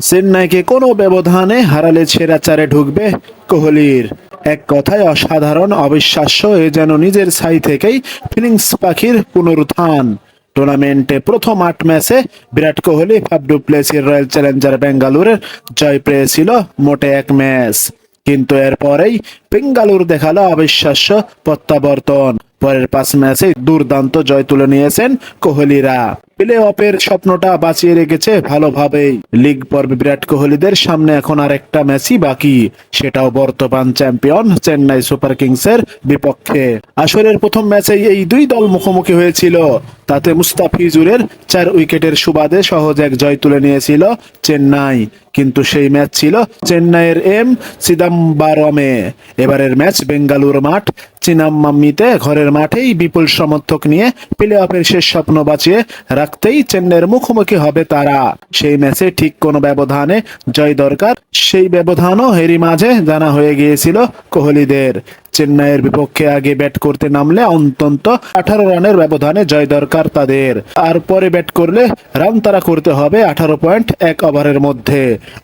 চেন্নাইকে কোনো ব্যবধানে হারালে ছেঁড়া চারে ঢুকবে কোহলির। এক কথায় অসাধারণ অবিশ্বাস্য এ যেন নিজের ছাই থেকেই ফিলিংস পাখির পুনরুত্থান। টুর্নামেন্টে প্রথম আট ম্যাচে বিরাট কোহলি ফাফ ডুপ্লেসির রয়্যাল চ্যালেঞ্জার বেঙ্গালুরের জয় পেয়েছিল মোটে এক ম্যাচ। কিন্তু এরপরেই বেঙ্গালুর দেখাল অবিশ্বাস্য প্রত্যাবর্তন। পরের পাঁচ ম্যাচে দুর্দান্ত জয় তুলে নিয়েছেন কোহলিরা। প্লে অফের স্বপ্নটা বাঁচিয়ে রেখেছে ভালোভাবেই। লিগ পর্বে বিরাট কোহলিদের সামনে এখন আর একটা ম্যাচই বাকি, সেটাও বর্তমান চ্যাম্পিয়ন চেন্নাই সুপার কিংসের বিপক্ষে। আসরের প্রথম ম্যাচেই এই দুই দল মুখোমুখি হয়েছিল। তাতে মুস্তাফিজুরের চার উইকেটের সুবাদে সহজ এক জয় তুলে নিয়েছিল চেন্নাই। কিন্তু সেই ম্যাচ ছিল চেন্নাইয়ের এম সিদাম্বারমে এবারের ম্যাচ বেঙ্গালুর মাঠ চিনাম্মাম্মিতে ঘরের মাঠেই বিপুল সমর্থক নিয়ে প্লে অফের শেষ স্বপ্ন বাঁচিয়ে রাখতেই চেন্নাইয়ের মুখোমুখি হবে তারা। সেই ম্যাচে ঠিক কোনো ব্যবধানে জয় দরকার, সেই ব্যবধানও হেরি মাঝে জানা হয়ে গিয়েছিল কোহলিদের। চেন্নাইয়ের বিপক্ষে আগে ব্যাট করতে নামলে অন্তত আঠারো রানের ব্যবধানে জয় দরকার তাদের। আর পরে ব্যাট করলে রান তারা করতে হবে আঠারো পয়েন্ট এক ওভারের মধ্যে।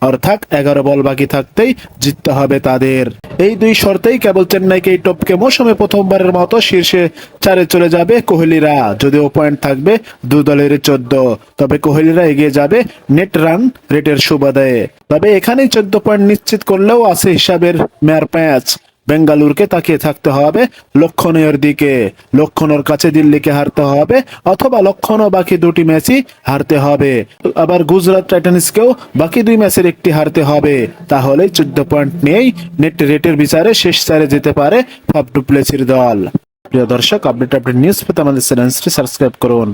অর্থাৎ এগারো বল বাকি থাকতেই জিততে হবে তাদের। এই দুই শর্তেই কেবল চেন্নাইকে এই টপকে মৌসুমে প্রথমবারের মতো শীর্ষে চারে চলে যাবে কোহলিরা। যদিও পয়েন্ট থাকবে দু দলের চোদ্দ। তবে কোহলিরা এগিয়ে যাবে নেট রান রেটের সুবাদে। তবে এখানেই চোদ্দ পয়েন্ট নিশ্চিত করলেও আছে হিসাবের মেয়ার প্যাচ। বেঙ্গালুরকে তাকিয়ে থাকতে হবে। লক্ষণের দিকে, লক্ষণের কাছে দিল্লিকে হারতে হবে, অথবা লক্ষণও বাকি দুটি ম্যাচই হারতে হবে। আবার গুজরাট টাইটান্সকেও বাকি দুই ম্যাচের একটি হারতে হবে। তাহলে চোদ্দ পয়েন্ট নিয়েই নেট রেটের বিচারে শেষ চারে যেতে পারে ফাফ ডুপ্লেসির দল। প্রিয় দর্শক, আপডেট আপডেট নিউজ পেতে আমাদের চ্যানেলটি সাবস্ক্রাইব করুন।